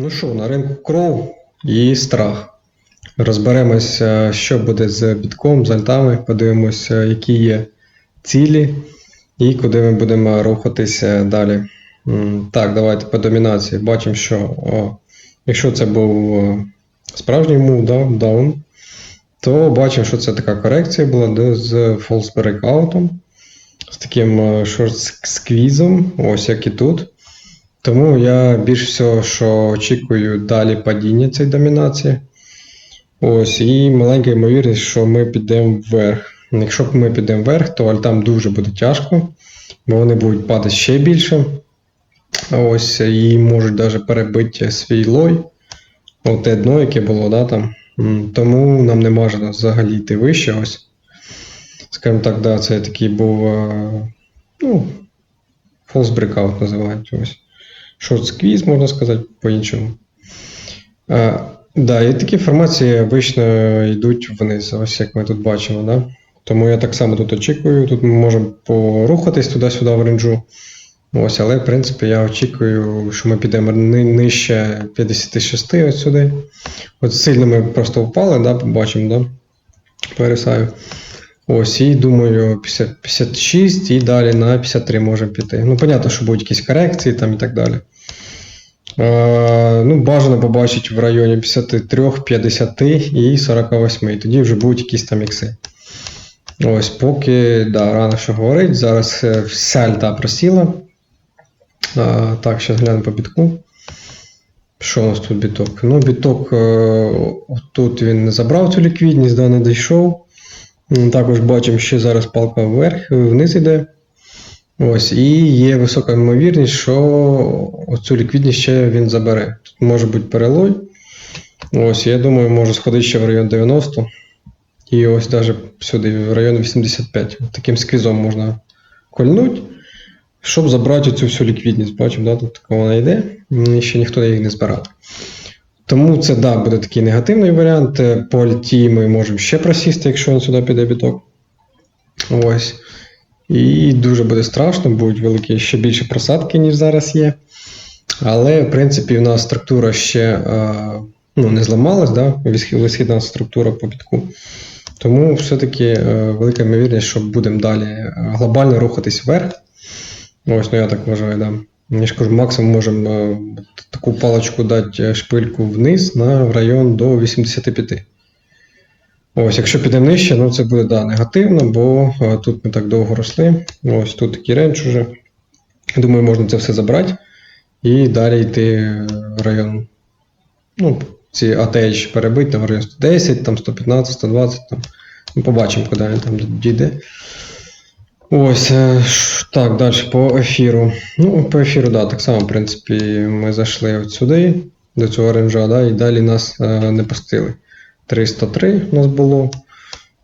Ну що, на ринку кров і страх. Розберемося, що буде з бітком, з альтами, подивимося, які є цілі і куди ми будемо рухатися далі. Так, давайте по домінації. Бачимо, що о, якщо це був справжній мув, да, даун, то бачимо, що це така корекція була де, з false breakout, з таким шорт-сквізом, ось як і тут. Тому я більш всього, що очікую далі падіння цієї домінації. Ось, і маленька ймовірність, що ми підемо вверх. Якщо ми підемо вверх, то альтам дуже буде тяжко, бо вони будуть падати ще більше. Ось, і можуть навіть перебити свій лой. От те дно, яке було, да, там. Тому нам не можна взагалі йти вище. Ось. Скажімо так, да, це такий був. е, Ну, false breakout називають. Ось. Short squeeze, можна сказати, по-іншому. Да, і такі формації обично йдуть вниз, ось як ми тут бачимо. Да? Тому я так само тут очікую. Тут ми можемо порухатись туди-сюди в ренджу. Ось, але в принципі я очікую, що ми підемо ни- нижче 56 ось сюди. От сильно ми просто впали, да, побачимо, да? Пересаю. Ось, і думаю, 50, 56 і далі на 53 можемо піти. Ну, понятно, що будуть якісь корекції там і так далі. Е, ну, бажано побачити в районі 53, 50 і 48. І тоді вже будуть якісь там ікси. Ось, поки да, рано що говорить. Зараз е, вся альта просіла. Е, так, зараз глянемо по бітку. Що у нас тут біток? Ну, біток е, тут він не забрав цю ліквідність, да, не дійшов. Також бачимо, що зараз палка вверх, вниз йде. Ось, і є висока ймовірність, що оцю ліквідність ще він забере. Тут може бути перелой. Ось, я думаю, може сходити ще в район 90. І ось навіть сюди, в район 85. От Таким сквізом можна кольнути, щоб забрати цю всю ліквідність. Бачимо, да, тут вона йде, і ще ніхто її не збирав. Тому це да, буде такий негативний варіант. Е, По альті ми можемо ще просісти, якщо він сюди піде біток. Ось. І дуже буде страшно, будуть великі ще більше просадки, ніж зараз є. Але, в принципі, в нас структура ще е, ну, не зламалась, да? висхідна структура по бітку. Тому все-таки е, велика ймовірність, що будемо далі глобально рухатись вверх. Ось, ну я так вважаю, да. Я ж кажу, максимум можемо е, таку паличку дати е, шпильку вниз на район до 85. Ось, якщо підемо нижче, ну це буде да, негативно, бо е, тут ми так довго росли. Ось тут такий ренч уже. Думаю, можна це все забрати і далі йти в район. Ну, ці ATH перебити там район 110, там 115, 120. Там. Ну, побачимо, куди він там дійде. Ось, е, так, далі по ефіру. Ну, по ефіру, да, так само, в принципі, ми зайшли от сюди, до цього ренжа, да, і далі нас е, не пустили. 303 у нас було.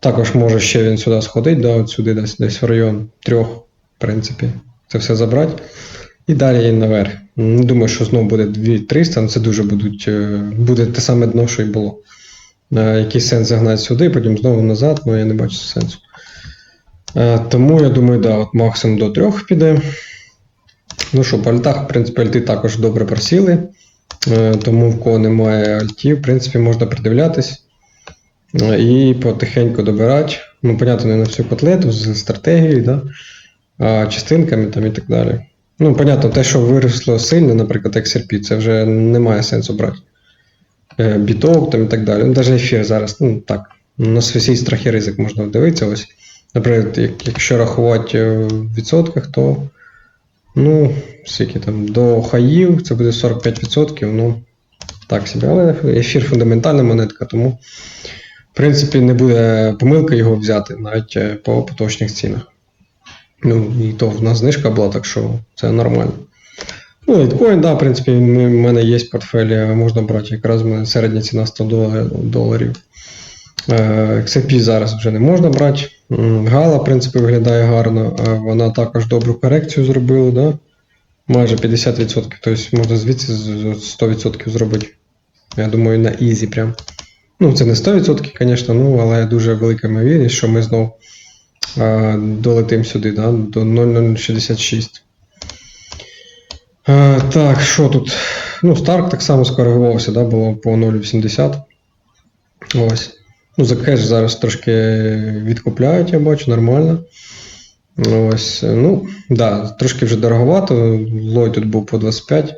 Також може ще він сюди сходить, да, от сюди десь, десь в район трьох, в принципі, це все забрати. І далі наверх. Не думаю, що знову буде 2300, але це дуже будуть, е, буде те саме дно, що й було. Е, Який сенс загнати сюди, потім знову назад, ну я не бачу сенсу. Е, Тому я думаю, да, от максимум до трьох піде. Ну що, по альтах, в принципі, альти також добре просіли. Е, Тому в кого немає альтів, в принципі, можна придивлятись е, і потихеньку добирати. Ну, понятно, не на всю котлету з стратегією, да? а частинками там і так далі. Ну, понятно, те, що виросло сильно, наприклад, XRP, це вже немає сенсу брати. Біток там і так далі. Ну, навіть ефір зараз, ну так, на свій страх і ризик можна дивитися. Ось. Наприклад, якщо рахувати е, в відсотках, то ну, скільки там, до хаїв це буде 45%, ну, так собі. Але ефір фундаментальна монетка, тому, в принципі, не буде помилки його взяти навіть е, по поточних цінах. Ну, і то в нас знижка була, так що це нормально. Ну, літкоін, да, в принципі, в мене є портфель, можна брати. Якраз в мене середня ціна 100 доларів. Е, зараз вже не можна брати. Гала, в принципі, виглядає гарно. Вона також добру корекцію зробила, да? майже 50%. Тобто можна звідси з- з 100% зробити. Я думаю, на ізі прям. Ну, це не 100%, звісно, ну, але дуже велика ймовірність, що ми знов е, долетимо сюди, да? до 0,066. Е, так, що тут? Ну, Старк так само скоригувався, да, було по 0,80. Ось. Ну, за кеш зараз трошки відкупляють, я бачу, нормально. Ось, ну, да, трошки вже дороговато. Лой тут був по 25.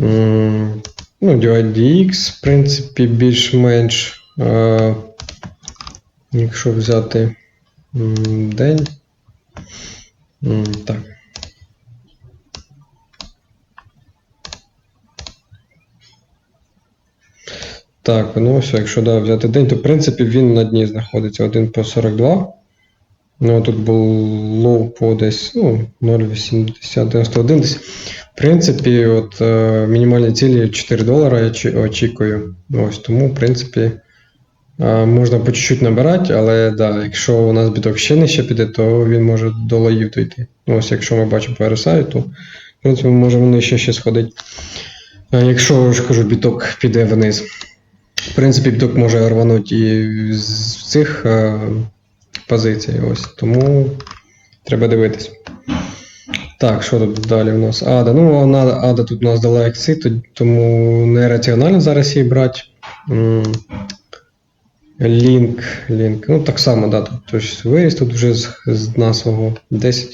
М, Ну, DX, в принципі, більш-менш. Е, якщо взяти день. Так. Так, ну якщо да, взяти день, то в принципі він на дні знаходиться 1 по 42. Ну, тут був лоу по десь ну, 0,80, 91 десь. В принципі, от е, мінімальні цілі 4 долара я очікую. Ось тому, в принципі, е, можна по чуть-чуть набирати, але да, якщо у нас біток ще нижче піде, то він може до лоїв дойти. Ну, ось якщо ми бачимо по RSI, то в принципі ми можемо нижче ще сходити. Е, Якщо ж кажу, біток піде вниз. В принципі, біток може рванути і з цих е, позицій. Ось. Тому треба дивитись. Так, що тут далі у нас? Ада. Ну, вона, Ада тут у нас дала то- тому нераціонально зараз її брати. Лінк, лінк. Ну, так само, да, тут тож виріс тут вже з, з дна свого 10,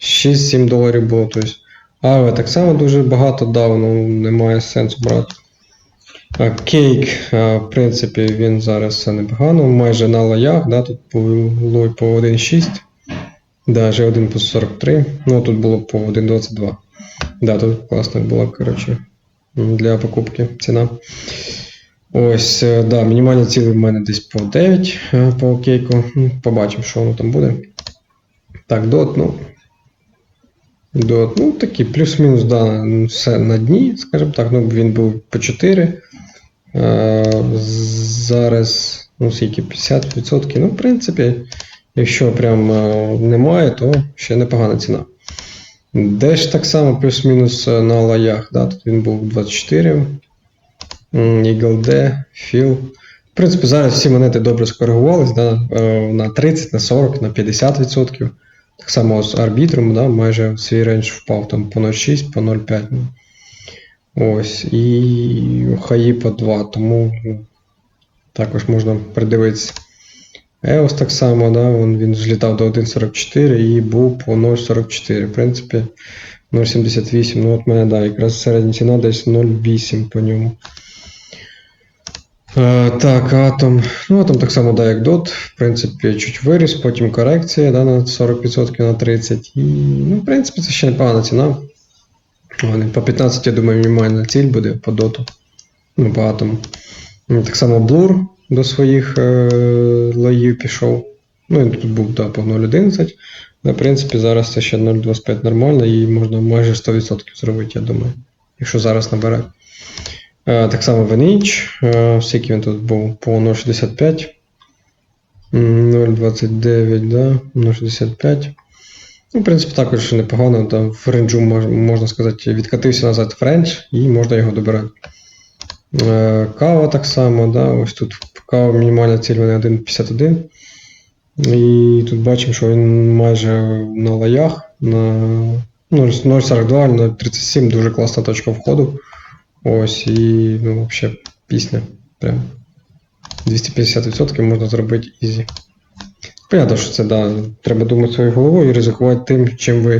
6-7 доларів було. Тобто. Але так само дуже багато дав, ну немає сенсу брати. Кейк, в принципі, він зараз все непогано, майже на лоях, да, тут лой по 1.6, даже 1 по 43, ну тут було по 1.22. Да, тут класно було, коротше, для покупки ціна. Ось, е, да, мінімальні ціли в мене десь по 9 е, по кейку. Побачимо, що воно там буде. Так, дот, ну. Дот, ну такий плюс-мінус, да, все на дні, скажімо так, ну він був по 4. Е, зараз, ну скільки, 50%. Ну, в принципі, якщо прям е, немає, то ще непогана ціна. Деш так само плюс-мінус е, на лаях, да, тут він був 24. М, Eagle D, Phil. В принципі, зараз всі монети добре скоригувались да, е, на 30, на 40, на 50%. Так само з арбітром, да, майже свій рейндж впав там по 0,6, по 0,5. ну. Ось, і хаї по 2, тому ну, також можна придивитися. EOS так само, да, він, він злітав до 1.44 і був по 0.44. В принципі, 0.78. Ну, от мене, да, якраз середня ціна десь 0.8 по ньому. Е, так, атом. Ну, атом так само, да, як DOT. В принципі, чуть виріс, потім корекція да, на 40% на 30%. І, ну, в принципі, це ще непогана ціна. По 15, я думаю, мінімальна ціль буде по доту. Ну, по атому. Ну, Так само блур до своїх е, лоїв пішов. Ну, він тут був да, по 0.11. Але, в принципі, зараз це ще 0.25 нормально і можна майже 100% зробити, я думаю. Якщо зараз набирати. Е, так само Венич. Е, скільки він тут був по 0.65. 0.29, да, 0.65. Ну, в принципі, також непогано. Там в ренджу можна сказати, відкатився назад в рендж і можна його добирати. Е, Кава так само, да, ось тут кава мінімальна ціль вона 1,51. І тут бачимо, що він майже на лаях на ну, 0,42, 0,37, дуже класна точка входу. Ось, і ну, взагалі пісня. Прям 250% можна зробити ізі. Понятно, що це да, треба думати своєю головою і ризикувати тим, чим ви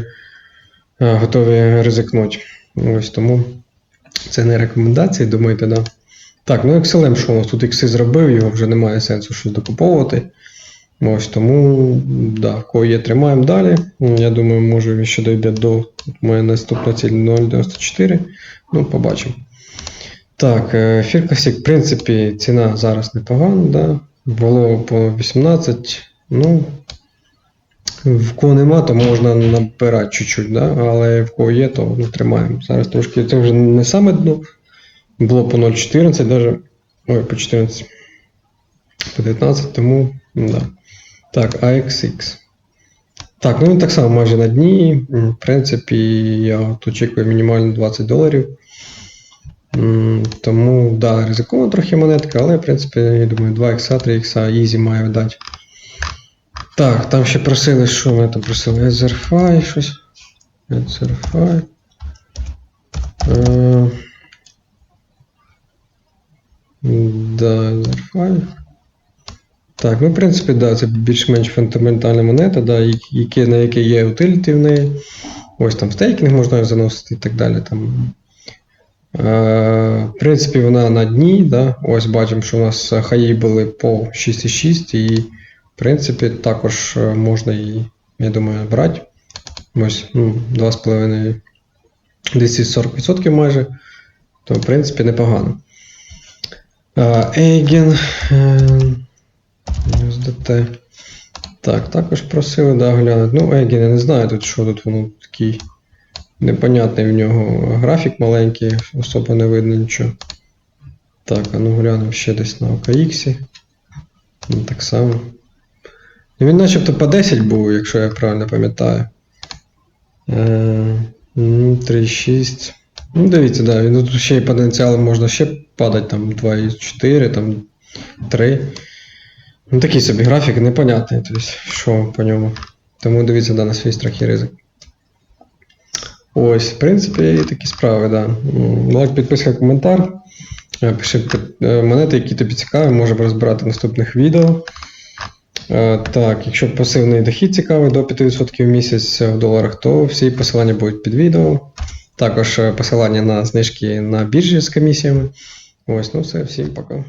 е, готові ризикнути. Ось тому це не рекомендації, думаєте, да. Так, ну XLM, що у нас тут ікси зробив, його вже немає сенсу щось докуповувати. Ось тому, да, кого є, тримаємо далі. Я думаю, може він ще дойде до от моя наступна ціль 0,94. Ну, побачимо. Так, е, Фіркасік, в принципі, ціна зараз непогана, да. Було по 18. Ну, в кого нема, то можна набирати чуть-чуть, да? але в кого є, то ну, тримаємо. Зараз трошки це вже не саме дно. Було по 0,14 даже. Ой, по 14. По 19, тому. Да. Так, AXX. Так, ну він так само майже на дні. В принципі, я от очікую мінімально 20 доларів. Тому, да, ризикована трохи монетка, але, в принципі, я думаю, 2 ікса, 3 ікса easy має дати. Так, там ще просили, що ми там просили? Etherfy щось. Etherfy. Е, Да, Zerfy. Так, ну, в принципі, да, це більш-менш фундаментальна монета, да, які, на якій є утиліті в неї. Ось там стейкінг можна заносити і так далі. Там. Е, в принципі, вона на дні. Да? Ось бачимо, що у нас хаї були по 6,6, і, в принципі, також е, можна її, я думаю, брати. Ось, ну, 2,5 десь 40% майже. То, в принципі, непогано. Ейген. USDT. Так, також просили да, глянути. Ну, Ейген, я не знаю тут, що тут воно такий непонятний в нього графік маленький, особо не видно нічого. Так, а ну глянемо ще десь на OKX. Ну, так само. І він начебто по 10 був, якщо я правильно пам'ятаю. Е, 3,6. Ну, дивіться, да, він тут ще й потенціалом можна ще падати, там 2,4, там 3. Ну, такий собі графік непонятний, тобто, що по ньому. Тому дивіться да, на свій страх і ризик. Ось, в принципі, такі справи, да. Лайк, підписка, коментар. Е, Пиши е, монети, які тобі цікаві, можемо розбирати в наступних відео. Е, Так, якщо пасивний дохід цікавий до 5% в місяць в доларах, то всі посилання будуть під відео. Також посилання на знижки на біржі з комісіями. Ось, ну все, всім пока.